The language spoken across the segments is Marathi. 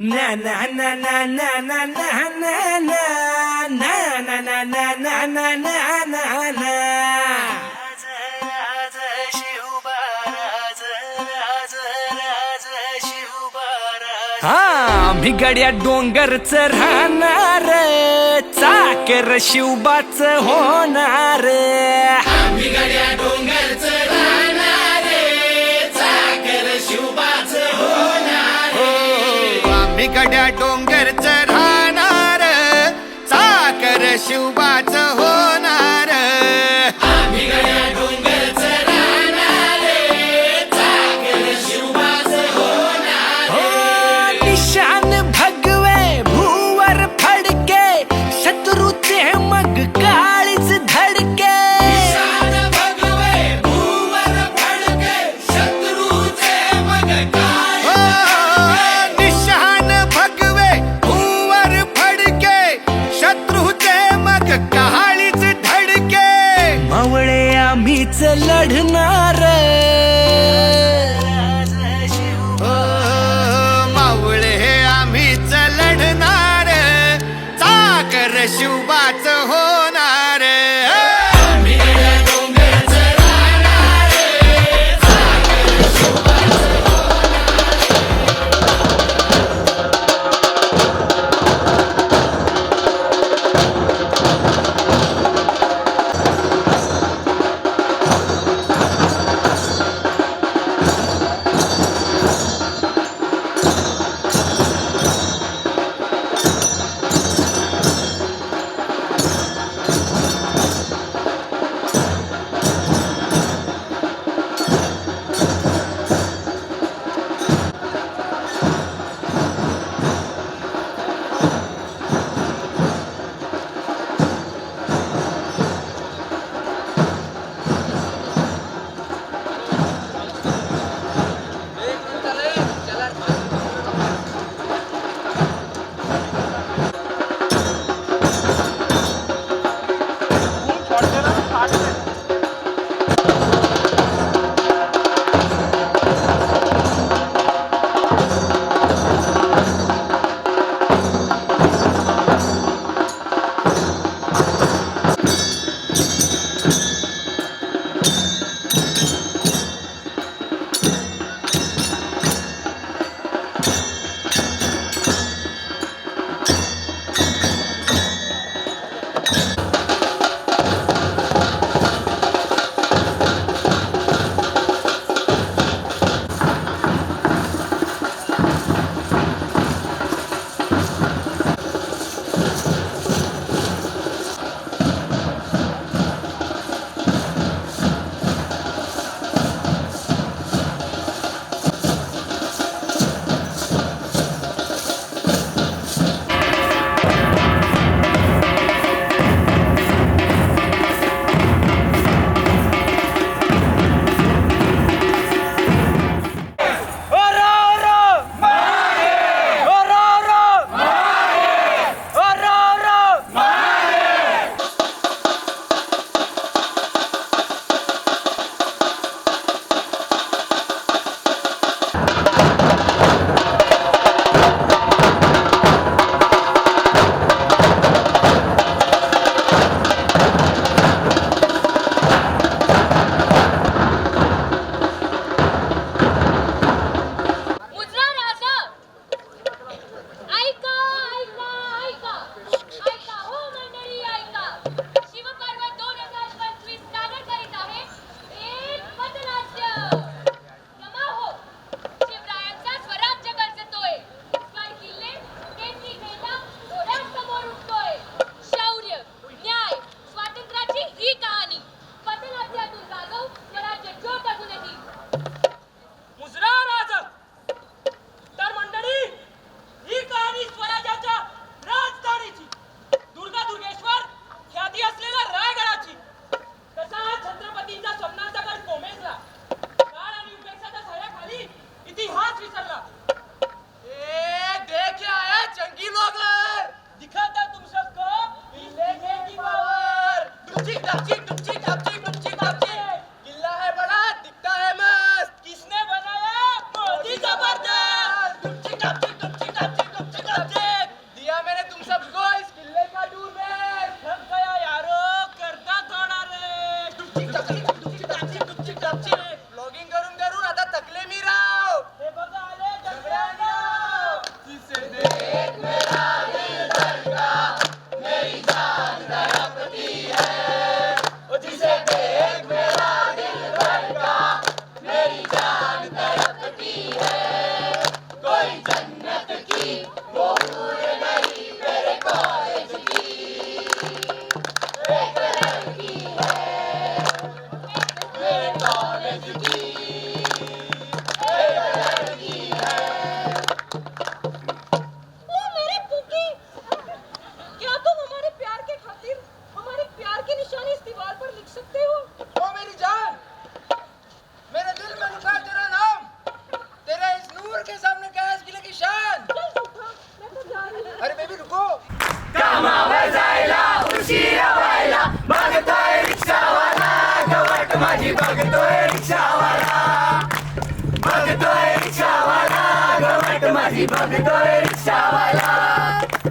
ना ना ना ना ना ना ना ना ना ना ना ना ना ना ना ना ना ना हा मी गड्या डोंगरच राहणार चाकर शिवबाच होणार गड्या डोंगर चढणार साकर शिव 吓坏了！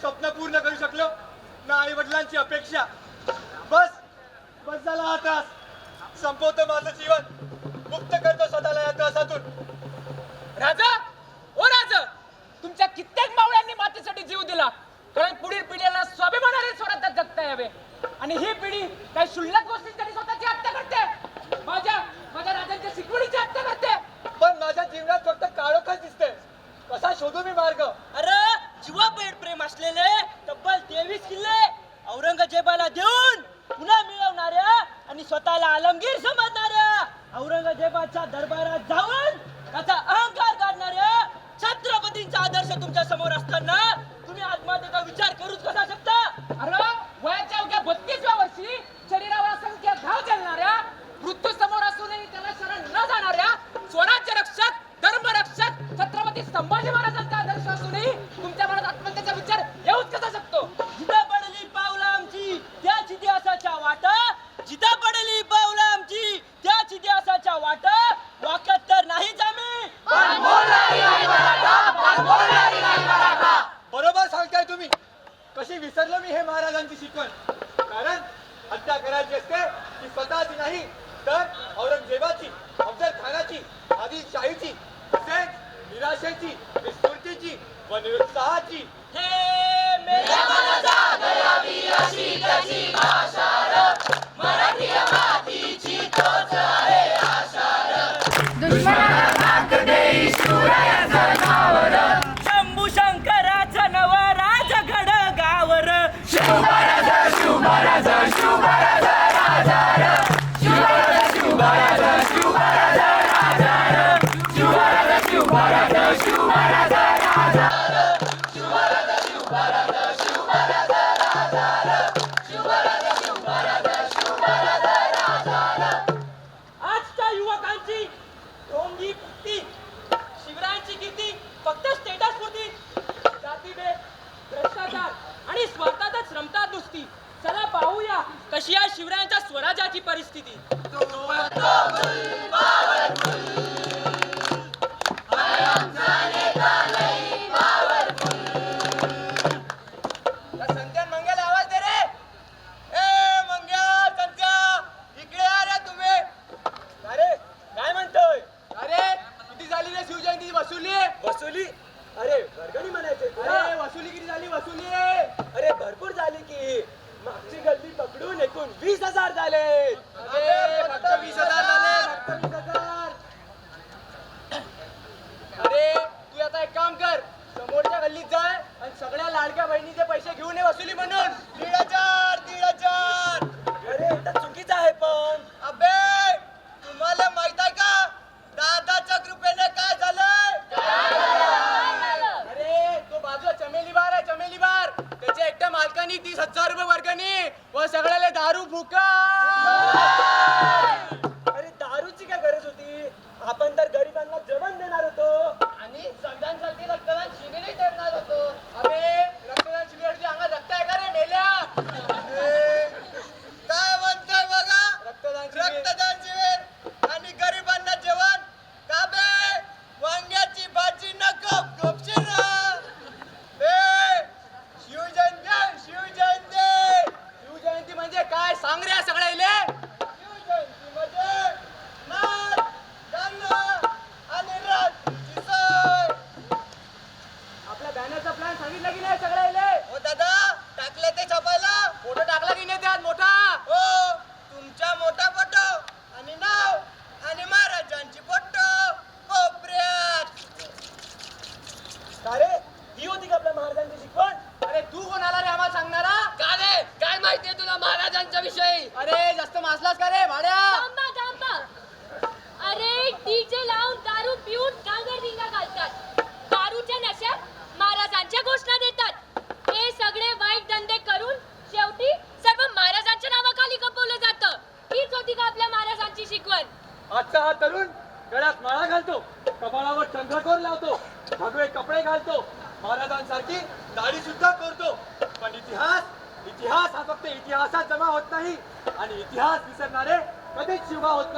स्वप्न पूर्ण करू शकलो ना आई वडिलांची अपेक्षा. बस बस झाला हा त्रास संपवतो माझं जीवन. मुक्त करतो स्वतःला या त्रासातून राजा ओ राजा तुमच्या कित्येक मावळ्यांनी मातीसाठी जीव दिला. कारण पुढील पिढीला स्वाभिमानाने स्वराज्यात जगता यावे. आणि ही पिढी काही शुल्लक गोष्टींसाठी स्वतःची हत्या करते. माझ्या माझ्या राजांच्या शिकवणीची हत्या करते. पण माझ्या जीवनात फक्त काळोखच दिसते कसा शोधू मी मार्ग? अरे जीवापेड प्रेम असलेले तब्बल तेवीस किल्ले औरंगजेबाला देऊन पुन्हा मिळवणाऱ्या आणि स्वतःला आलमगीर समजणाऱ्या औरंगजेबाच्या दरबारात जाऊन त्याचा अहंकार काढणाऱ्या छत्रपतींचा आदर्श तुमच्या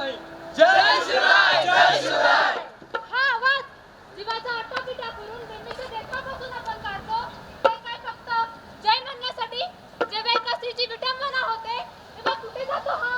जय शिवराय जय शिवराय हा आवाज जीवाचा आटापिटा करून बंदीच्या देखा आपण काढतो. ते काय फक्त जय म्हणण्यासाठी? जे व्यक्तीची विटंबना होते तेव्हा कुठे जातो हा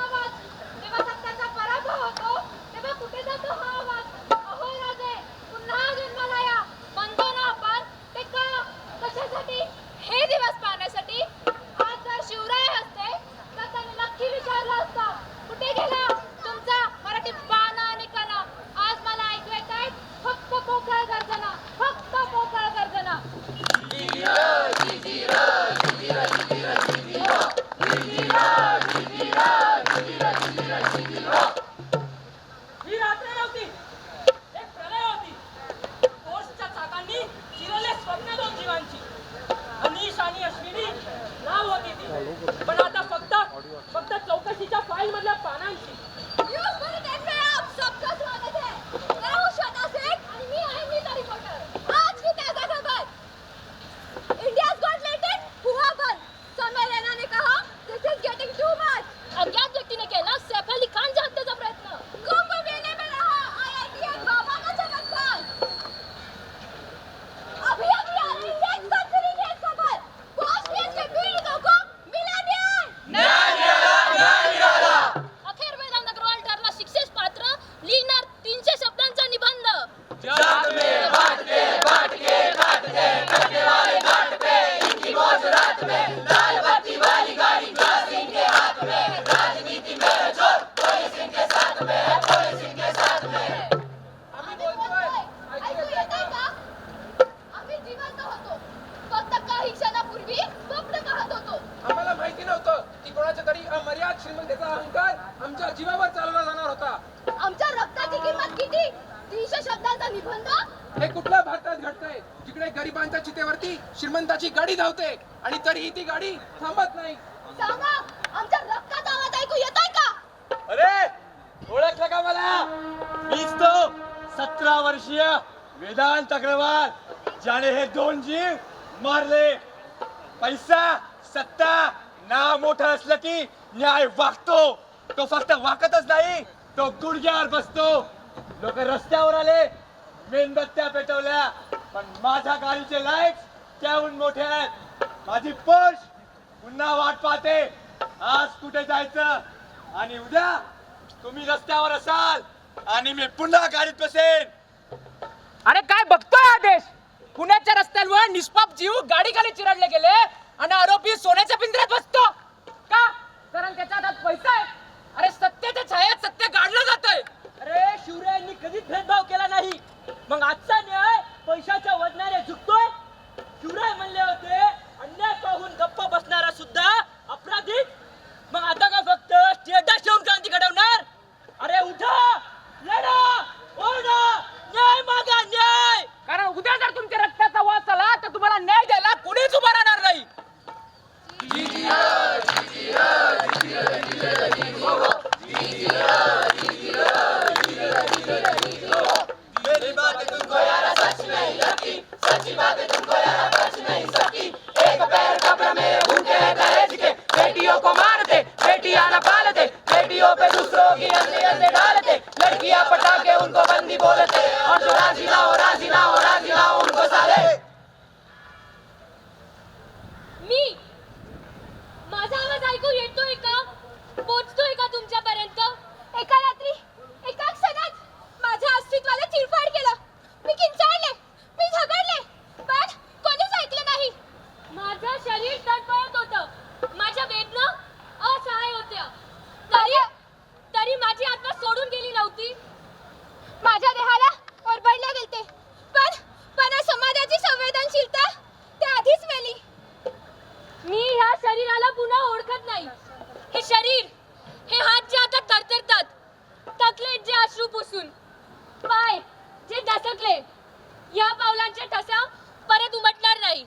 वातावरण घडतंय. जिकडे गरिबांच्या चितेवरती श्रीमंताची गाडी धावते आणि तरीही ती गाडी थांबत नाही. अरे ओळखलं का मला? मीच तो सतरा वर्षीय वेदांत अग्रवाल ज्याने हे दोन जीव मारले. पैसा सत्ता ना मोठ असलं की न्याय वागतो. तो फक्त वाकतच नाही तो गुडघ्यावर बसतो. लोक रस्त्यावर आले मेणबत्त्या पेटवल्या. पण माझ्या गाडीचे लाइट त्याहून मोठे आहेत. माझी पर्स पुन्हा वाट पाहते. आज कुठे जायचं? आणि उद्या तुम्ही रस्त्यावर असाल आणि मी पुन्हा गाडीत बसेन. अरे काय बघतोय आदेश पुण्याच्या रस्त्यांवर निष्पाप जीव गाडी खाली चिरडले गेले आणि आरोपी सोन्याच्या पिंजऱ्यात बसतो. का? कारण त्याच्या हातात पैसा आहे. अरे सत्याच्या छायात सत्य गाडलं जातंय. अरे शिवरायांनी कधीच भेदभाव केला नाही? मग आजचा न्याय पैशाच्या वजनाने झुकतोय शिवराय म्हणले होते अन्याय पाहून गप्प बसणारा सुद्धा अपराधीच मग आता का फक्त स्टेटस ठेवून क्रांती घडवणार अरे उठा लढा ओरडा न्याय मागा न्याय कारण उद्या जर तुमच्या रक्ताचा वास आला तर तुम्हाला न्याय द्यायला कुणीच उभा राहणार नाही मेरी बात तुमको यारा सच नहीं लगती सच्ची बात तुमको यारा सच नहीं सकती एक पैर कब्र में भूखे दहेज के बेटियों को मारते बेटियां न पालते बेटियों पे दूसरों की अंधे अंधे डालते लड़कियां पटा के उनको बंदी बोलते और जो राजी ना हो राजी ना हो राजी ना हो उनको साले मी माझा आवाज ऐकू येतोय का पोचतोय का तुमच्यापर्यंत एका रात्री एका क्षणात माझ्या अस्तित्वाला चिरफाड केलं मी किंचाळले मी झगडले पण कोणीच ऐकलं नाही माझं शरीर तडफडत होतं माझ्या वेदना असहाय होत्या तरी तरी माझी आत्मा सोडून गेली नव्हती माझ्या देहाला ओरबडल्या गेलते पण पण समाजाची संवेदनशीलता त्या आधीच मेली मी ह्या शरीराला पुन्हा ओळखत नाही हे शरीर हे हात जे आता तरतरतात थकलेत जे अश्रू पुसून पाय जे दसकले या पावलांच्या ठसा परत उमटणार नाही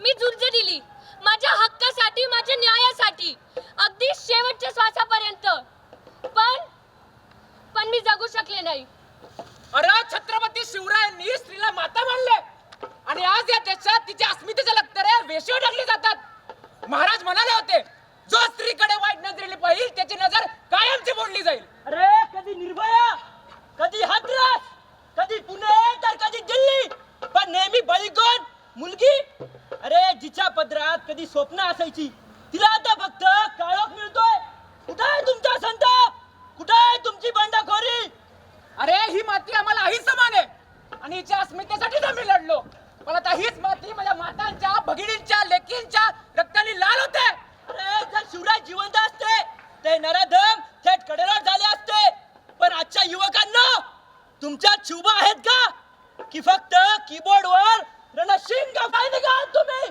मी झुंज दिली माझ्या हक्कासाठी माझ्या न्यायासाठी अगदी शेवटच्या श्वासापर्यंत पण पण मी जगू शकले नाही अरे छत्रपती शिवरायांनी स्त्रीला माता मानले आणि आज तिच्या अस्मितेच्या लक्तरे वेशीवर टाकली जातात. महाराज म्हणाले होते जो स्त्रीकडे वाईट नजरेने पाहिल त्याची नजर कायमची मोडली जाईल. अरे कधी निर्भया कधी हाथरस कधी पुणे तर कधी दिल्ली. पण नेहमी बळी कोण मुलगी. अरे जिच्या पदरात कधी स्वप्न असायची तिला आता फक्त काळोख मिळतोय. कुठे आहे तुमचा संताप? कुठे आहे तुमची बंडखोरी? अरे ही माती आम्हाला आई समान आहे. आणि हिच्या अस्मितेसाठीच आम्ही लढलो. पण आता हीच माती माझ्या मातांच्या भगिनींच्या लेकींच्या रक्ताने लाल होते. अरे जर शिवराज जिवंत असते ते नराधम थेट कडेवर झाले असते. पण आजच्या युवकांना तुमच्या शुभ आहेत का? की फक्त कीबोर्ड वर रणशिंग काय का तुम्ही.